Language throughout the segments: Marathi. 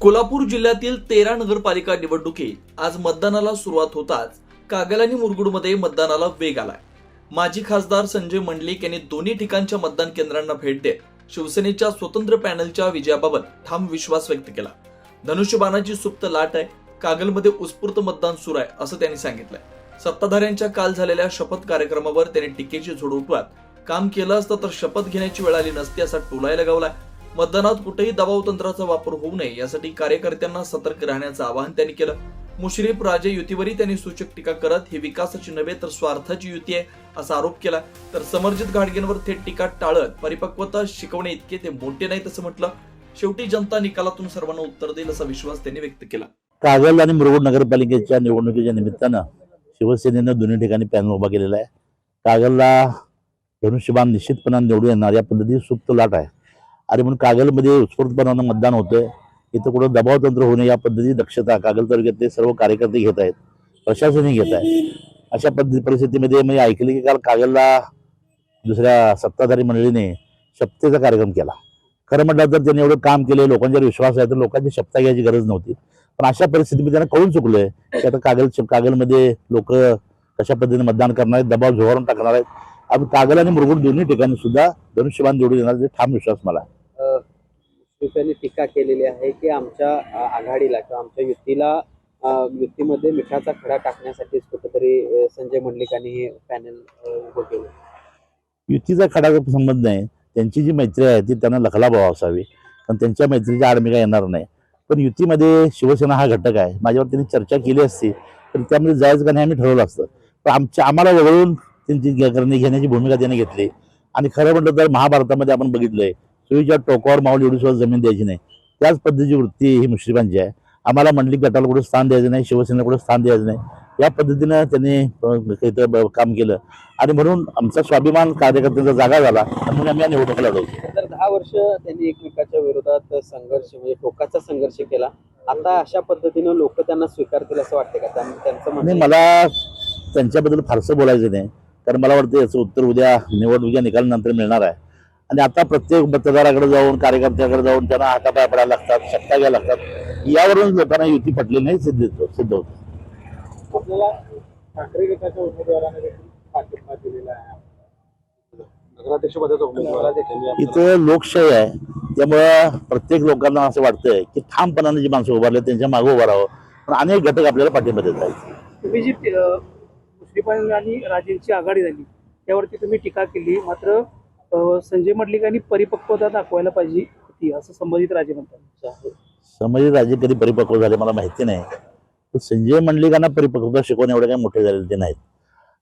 कोल्हापूर जिल्ह्यातील तेरा नगरपालिका निवडणुकीत आज मतदानाला सुरुवात होताच कागल आणि मुरगुडमध्ये मतदानाला वेग आलाय. माजी खासदार संजय मंडलिक यांनी दोन्ही ठिकाणच्या मतदान केंद्रांना भेट देत शिवसेनेच्या स्वतंत्र पॅनलच्या विजयाबाबत ठाम विश्वास व्यक्त केला. धनुष्यबाणाची सुप्त लाट आहे कागलमध्ये उत्स्फूर्त मतदान सुरू आहे असं त्यांनी सांगितलंय. सत्ताधाऱ्यांच्या काल झालेल्या शपथ कार्यक्रमावर त्यांनी टीकेची झोड उठवत. काम केलं असतं तर शपथ घेण्याची वेळ आली नसती असा टोलाय लगावलाय. मतदानात कुठेही दबाव तंत्राचा वापर होऊ नये यासाठी कार्यकर्त्यांना सतर्क राहण्याचं आवाहन त्यांनी केलं. मुश्रीफ राजे युतीवरही त्यांनी सूचक टीका करत ही विकासाची नव्हे तर स्वार्थाची युती आहे असा आरोप केला. तर समर्जित घाटगेंवर थेट टीका टाळत परिपक्वता शिकवणे इतके ते मोठे नाहीत असं म्हटलं. शेवटी जनता निकालातून सर्वांना उत्तर देईल असा विश्वास त्यांनी व्यक्त केला. कागल आणि मुरगुड नगरपालिकेच्या निवडणुकीच्या निमित्तानं शिवसेनेनं दोन्ही ठिकाणी पॅनल उभा केलेला आहे. कागलला धनुष्यबाण निश्चितपणाने निवडून येणार या पद्धती सुप्त लाट आहे. आणि म्हणून कागलमध्ये उत्स्फूर्तपणानं मतदान होतंय. इथं कुठं दबाव तंत्र होणे या पद्धतीची दक्षता कागल तालुक्यातले सर्व कार्यकर्ते घेत आहेत. प्रशासनही घेत आहे. अशा पद्धती परिस्थितीमध्ये मी ऐकले की काल कागलला दुसऱ्या सत्ताधारी मंडळीने शपथेचा कार्यक्रम केला. खरं म्हटलं तर त्यांनी एवढं काम केले लोकांच्यावर विश्वास आहे तर लोकांची शपथा घ्यायची गरज नव्हती. पण अशा परिस्थितीमध्ये त्यांना कळून चुकलंय की आता कागल कागलमध्ये लोक कशा पद्धतीने मतदान करणार आहेत दबाव झुगारून टाकणार आहेत. आणि कागल आणि मुरगुड दोन्ही ठिकाणी सुद्धा धनुष्यबान निवडून येणार ठाम विश्वास मला आहे. अ, शिवसेनेने टीका केलेली आहे की आमच्या आघाडीला किंवा आमच्या युतीला युतीमध्ये मिठाचा खडा टाकण्यासाठीच कुठंतरी संजय मंडलिकांनी हे पॅनल उभं केलं. युतीचा खडा संबंध नाही. त्यांची जी मैत्री आहे ती त्यांना लखलाभाव असावी. कारण त्यांच्या मैत्रीच्या आड मी काय येणार नाही. पण युतीमध्ये शिवसेना हा घटक आहे. माझ्यावर त्यांनी चर्चा केली असती तर त्यामध्ये जायचं का नाही आम्ही ठरवलं असतं. पण आमच्या आम्हाला वगळून त्यांची करणे घेण्याची भूमिका त्यांनी घेतली. आणि खरं म्हटलं तर महाभारतामध्ये आपण बघितलंय सुईच्या टोकावर माऊल एवढी सुद्धा जमीन द्यायची नाही. त्याच पद्धतीची वृत्ती ही मुश्रीफांची आहे. आम्हाला मंडलिक गटाला कुठे स्थान द्यायचं नाही शिवसेनेला कुठे स्थान द्यायचं नाही. या पद्धतीनं त्यांनी काम केलं. आणि म्हणून आमचा स्वाभिमान कार्यकर्त्यांचा जागा झाला. म्हणून आम्ही या निवडणुका लढवतो तर दहा वर्ष त्यांनी एकमेकाच्या विरोधात संघर्ष म्हणजे टोकाचा संघर्ष केला. आता अशा पद्धतीनं लोक त्यांना स्वीकारतील असं वाटतं का? त्यां- त्यांचं मला त्यांच्याबद्दल फारसं बोलायचं नाही. कारण मला वाटतं याचं उत्तर उद्या निवडणुकीच्या निकालानंतर मिळणार आहे. आणि आता प्रत्येक मतदाराकडे जाऊन कार्यकर्त्याकडे जाऊन त्यांना हातापाय पडायला लागतात शक्ता घ्यायला लागतात. यावरून लोकांना युती पटली नाही सिद्ध सिद्ध होतं. आपल्याला ठाकरे गटाच्या उमेदवाराने देखील पाठिंबा दिलेला आहे. नगराध्यक्ष पदाचा उमेदवार इथं लोकशाही आहे. त्यामुळं प्रत्येक लोकांना असं वाटतंय की ठामपणाने जी माणसं उभारले त्यांच्या मागे उभं राहावं. पण अनेक घटक आपल्याला पाठिंबा देत आहेत. तुम्ही जी मुश्रीफ आणि राजेंची आघाडी झाली त्यावरती तुम्ही टीका केली. मात्र संजय मडलिकांनी परिपक्वता दाखवायला पाहिजे होती असं संबंधित राजे म्हणतात. समज राजे कधी परिपक्व झाले मला माहिती नाही. पण संजय मंडलिकांना परिपक्वता शिकवणे एवढे काही मोठे झालेले ते नाहीत.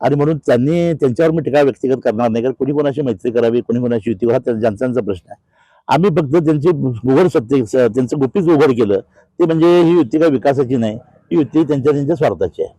आणि म्हणून त्यांनी त्यांच्यावर मी टीका व्यक्तिगत करणार नाही कारण कुणी कोणाशी मैत्री करावी कुणी कोणाशी युती हा त्या- ज्यांचा प्रश्न आहे. आम्ही फक्त त्यांची उघड सत्य त्यांचं गुपित उघड केलं ते म्हणजे ही युती काय विकासाची नाही ही युती त्यांच्या त्यांच्या स्वार्थाची आहे.